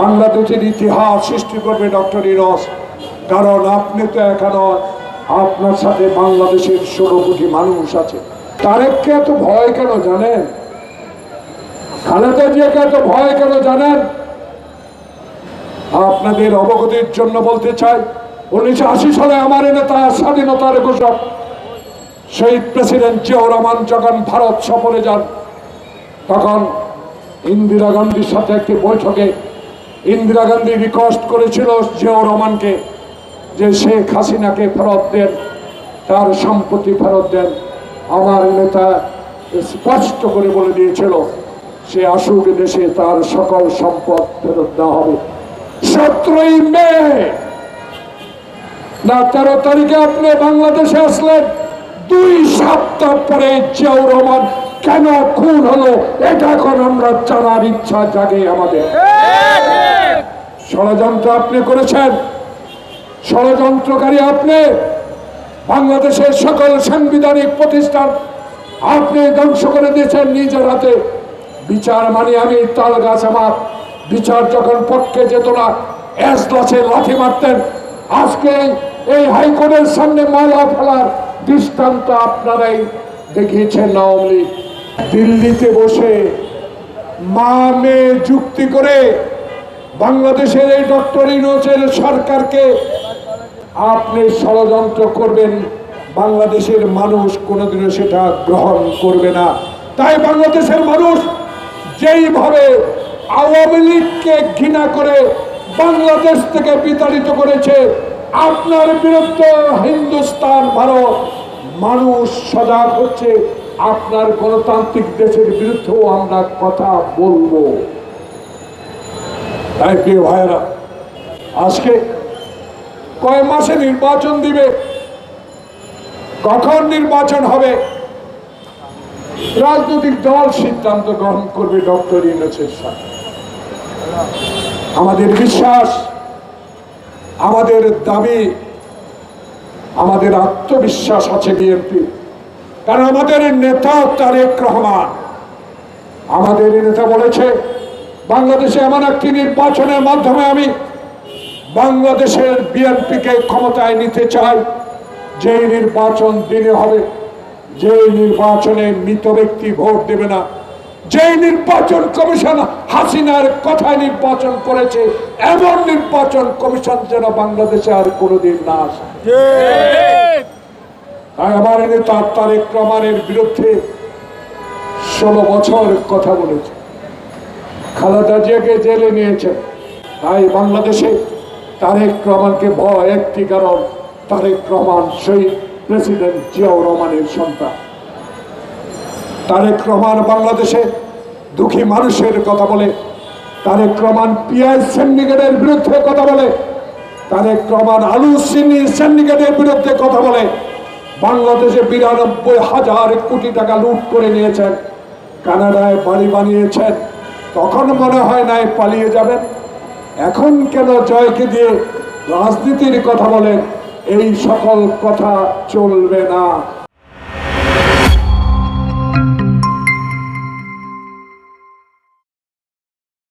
বাংলাদেশের ইতিহাস সৃষ্টি করবে ডক্টর ইরস। কারণ আপনি তো এখনও আপনার সাথে বাংলাদেশের ষোলো কোটি মানুষ আছে। তারেককে এত ভয় কেন জানেন? খালেদা জিয়াকে এত ভয় কেন জানেন? আপনাদের অবগতির জন্য বলতে চাই, উনিশশো আশি সালে আমার নেতা স্বাধীনতার ঘোষক, শহীদ প্রেসিডেন্ট জিয়াউর রহমান যখন ভারত সফরে যান, তখন ইন্দিরা গান্ধীর সাথে একটি বৈঠকে ইন্দিরা গান্ধী রিকোয়েস্ট করেছিল জিয়াউর রহমানকে যে শেখ হাসিনাকে ফেরত দেন, তার সম্পত্তি ফেরত দেন। আমার নেতা স্পষ্ট করে বলে দিয়েছিল, সে আসুক দেশে তার সকল সম্পদ ফেরত দেওয়া হবে। সতেরোই মে, না, তেরো তারিখে আপনি বাংলাদেশে আসলেন। দুই সপ্তাহ পরে জিয়াউর রহমান কেন খুন হলো? এটা এখন আমরা জানার ইচ্ছা জাগে আমাদের। ষড়যন্ত্র আপনি করেছেন। ষড়যন্ত্রকারী আপনি, বাংলাদেশের সকল সাংবিধানিক প্রতিষ্ঠান আপনি ধ্বংস করে দিয়েছেন নিজের হাতে। বিচার মানে আমি তাল গাছ আমার। বিচার যখন পক্ষে যেত না এসলাসে লাঠি মারতেন। আজকে এই হাইকোর্টের সামনে মালা ফেলার দৃষ্টান্ত আপনারাই দেখিয়েছেন আওয়ামী লীগ। দিল্লিতে বসে মা মেয়ে যুক্তি করে বাংলাদেশের এই ডক্টর ইনোসের সরকারকে আপনি ষড়যন্ত্র করবেন, বাংলাদেশের মানুষ কোনোদিনও সেটা গ্রহণ করবে না। তাই বাংলাদেশের মানুষ যেইভাবে আওয়ামী লীগকে ঘৃণা করে বাংলাদেশ থেকে বিতাড়িত করেছে, আপনার বিরুদ্ধে হিন্দুস্তান ভারত মানুষ সজাগ হচ্ছে। আপনার গণতান্ত্রিক দেশের বিরুদ্ধেও আমরা কথা বলব। তাই প্রিয় ভাইয়েরা, আজকে কয় মাসে নির্বাচন দিবে? কখন নির্বাচন হবে? রাজনৈতিক দল সিদ্ধান্ত গ্রহণ করবে ডক্টর ইউনুসের সাথে। আমাদের বিশ্বাস, আমাদের দাবি, আমাদের আত্মবিশ্বাস আছে বিএনপি কারণ আমাদের নেতা তারেক রহমান। আমাদের নেতা বলেছে, বাংলাদেশে এমন একটি নির্বাচনের মাধ্যমে আমি বাংলাদেশের বিএনপিকে ক্ষমতায় নিতে চাই। যে নির্বাচন দিনে হবে যে নির্বাচনে মৃত ব্যক্তি ভোট দেবে না যে নির্বাচন কমিশন হাসিনার কথায় নির্বাচন করেছে, এমন নির্বাচন কমিশন যেন বাংলাদেশে আর কোনোদিন না আসে। আমার নেতা তারেক রহমানের বিরুদ্ধে ষোলো বছর কথা বলেছে। খালেদা জিয়াকে জেলে নিয়েছেন তাই বাংলাদেশে তারেক রহমানকে ভয়, একটি কারণ, তারেক রহমান সেই প্রেসিডেন্ট জিয়াউর রহমানের সন্তান। তারেক রহমান বাংলাদেশে দুঃখী মানুষের কথা বলে, তারেক রহমান পিয়াজ সিন্ডিকেটের বিরুদ্ধে কথা বলে, তারেক রহমান আলু চিনি সিন্ডিকেটের বিরুদ্ধে কথা বলে বাংলাদেশে বিরানব্বই হাজার কোটি টাকা লুট করে নিয়েছেন, কানাডায় বাড়ি বানিয়েছেন। তখন মনে হয় নাই পালিয়ে যাবেন। এখন কেন জয়কে দিয়ে রাজনীতির কথা বলেন? এই সকল কথা চলবে না।